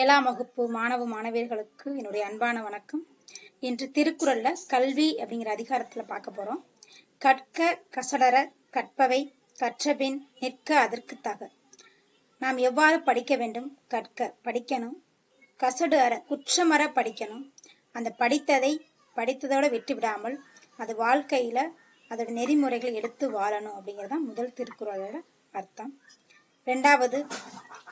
ஏழாம் வகுப்பு மாணவ மாணவியர்களுக்கு என்னுடைய அன்பான வணக்கம். இன்று திருக்குறள்ல கல்வி அப்படிங்கிற அதிகாரத்துல பார்க்க போறோம். கற்க கசடர கற்பவை கற்றபின் நிற்க அதற்கு தக நாம் எவ்வாறு படிக்க வேண்டும்? கற்க படிக்கணும். கசடு அற குற்றமற படிக்கணும். அந்த படித்ததை படித்ததோட விட்டு விடாமல் அது வாழ்க்கையில அதோட நெறிமுறைகளை எடுத்து வாழணும் அப்படிங்கறதுதான் முதல் திருக்குறளோட அர்த்தம். ரெண்டாவது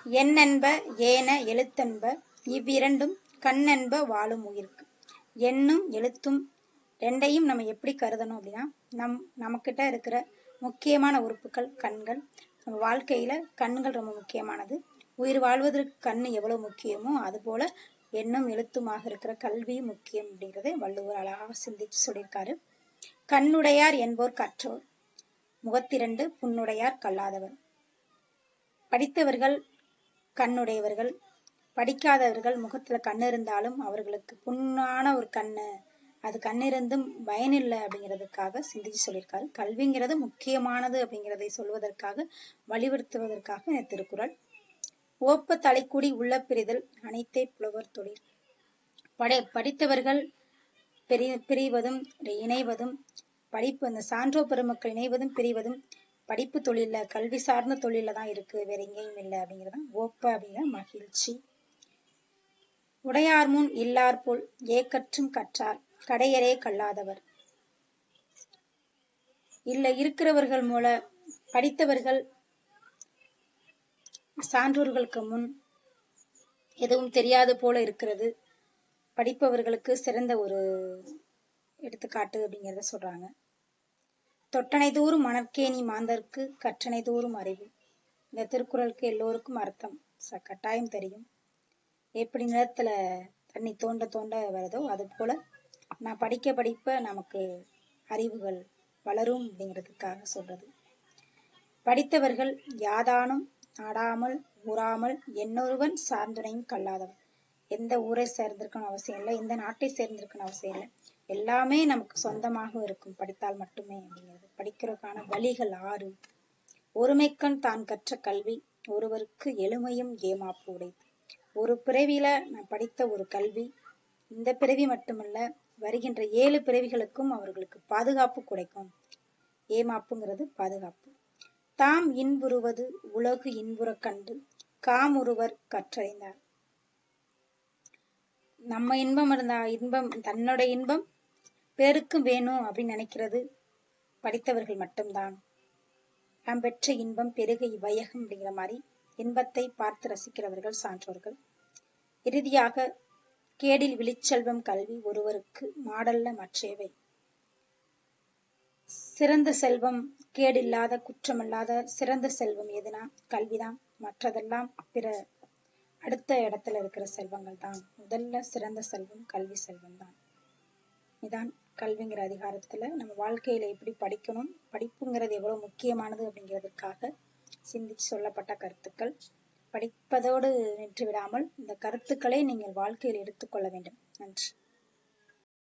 எண்ணென்ப ஏன எழுத்தென்ப இவ்விரண்டும் கண்ணென்ப வாழும் உயிருக்கு. எண்ணும் எழுத்தும் ரெண்டையும் நம்ம எப்படி கருதணும் அப்படின்னா நம் நம்மக்கிட்ட இருக்கிற முக்கியமான உறுப்புகள் கண்கள். நம்ம வாழ்க்கையில கண்கள் ரொம்ப முக்கியமானது. உயிர் வாழ்வதற்கு கண் எவ்வளவு முக்கியமோ அது போல எண்ணும் எழுத்துமாக இருக்கிற கல்வியும் முக்கியம் அப்படிங்கிறது வள்ளுவர் அழகாக சிந்திச்சு சொல்லியிருக்காரு. கண்ணுடையார் என்போர் கற்றோர் முகத்திரண்டு புண்ணுடையார் கல்லாதவர். படித்தவர்கள் கண்ணுடையவர்கள் படிக்காதவர்கள் முகத்துல கண்ணு இருந்தாலும் அவர்களுக்கு புண்ணான ஒரு கண்ணு. அது கண்ணிருந்தும் பயனில்லை அப்படிங்கிறதுக்காக சிந்திச்சு சொல்லியிருக்காரு. கல்விங்கிறது முக்கியமானது அப்படிங்கிறதை சொல்வதற்காக வலியுறுத்துவதற்காக இந்த திருக்குறள். ஓப்ப தலைக்குடி உள்ள பிரிதல் அனைத்தை புலவர் தொழில். படை படித்தவர்கள் பிரி பிரிவதும் இணைவதும் படிப்பு அந்த சான்றோ பெருமக்கள் இணைவதும் பிரிவதும் படிப்பு தொழில கல்வி சார்ந்த தொழில தான் இருக்கு. வேற எங்கேயும் இல்லை அப்படிங்கிறது ஓப்ப அப்படிங்கிற மகிழ்ச்சி. உடையார் முன் இல்லார் போல் ஏக்கற்றும் கற்றார். கடையரே கல்லாதவர். இல்ல இருக்கிறவர்கள் மூல படித்தவர்கள் சான்றோர்களுக்கு முன் எதுவும் தெரியாது போல இருக்கிறது. படிப்பவர்களுக்கு சிறந்த ஒரு எடுத்துக்காட்டு அப்படிங்கிறத சொல்றாங்க. தொட்டனை தூரும் மணற்கேணி மாந்தர்க்கு கற்றனை தூரும் அறிவு. இந்த திருக்குறளுக்கு எல்லோருக்கும் அர்த்தம். ச கட்டாயம் தெரியும். எப்படி நிலத்துல தண்ணி தோண்ட தோண்ட வருதோ அது போல நான் படிக்க படிப்ப நமக்கு அறிவுகள் வளரும் அப்படிங்கிறதுக்காக சொல்றது. படித்தவர்கள் யாதானும் நாடாமல் ஊறாமல் என்னொருவன் சார்ந்துணையும் கல்லாதவன். எந்த ஊரை சேர்ந்திருக்கணும் அவசியம் இல்லை எந்த நாட்டை சேர்ந்திருக்கணும் அவசியம் இல்லை. எல்லாமே நமக்கு சொந்தமாக இருக்கும். படித்தால் மட்டுமே அப்படிங்கிறது படிக்கிறதுக்கான வழிகள் ஆறு. ஒருமைக்கண் தான் கற்ற கல்வி ஒருவருக்கு எளிமையும் ஏமாப்பு உடைத்து ஒரு பிறவியில நான் படித்த ஒரு கல்வி இந்த பிறவி மட்டுமல்ல வருகின்ற ஏழு பிறவிகளுக்கும் அவர்களுக்கு பாதுகாப்பு கிடைக்கும். ஏமாப்புங்கிறது பாதுகாப்பு. தாம் இன்புறுவது உலகு இன்புறக் கண்டு காமுறுவர் கற்றறிந்தார். நம்ம இன்பம் இருந்தா இன்பம் தன்னோட இன்பம் பேருக்கும் வேணும் அப்படின்னு நினைக்கிறது படித்தவர்கள் மட்டும்தான். நாம் பெற்ற இன்பம் பெருக இவ்வையகம் அப்படிங்கிற மாதிரி இன்பத்தை பார்த்து ரசிக்கிறவர்கள் சான்றோர்கள். இறுதியாக கேடில் விழிச்செல்வம் கல்வி ஒருவருக்கு மாடல்ல மற்றேவை. சிறந்த செல்வம் கேடில்லாத குற்றமில்லாத சிறந்த செல்வம் எதுனா கல்விதான். மற்றதெல்லாம் பிற அடுத்த இடத்துல இருக்கிற செல்வங்கள் தான் முதல்ல சிறந்த செல்வம் கல்வி செல்வம் தான் இதான் கல்விங்கிற அதிகாரத்துல நம்ம வாழ்க்கையில எப்படி படிக்கணும் படிப்புங்கிறது எவ்வளவு முக்கியமானது அப்படிங்கிறதுக்காக சிந்திச்சு சொல்லப்பட்ட கருத்துக்கள். படிப்பதோடு நின்று விடாமல் இந்த கருத்துக்களை நீங்கள் வாழ்க்கையில் எடுத்துக்கொள்ள வேண்டும். நன்றி.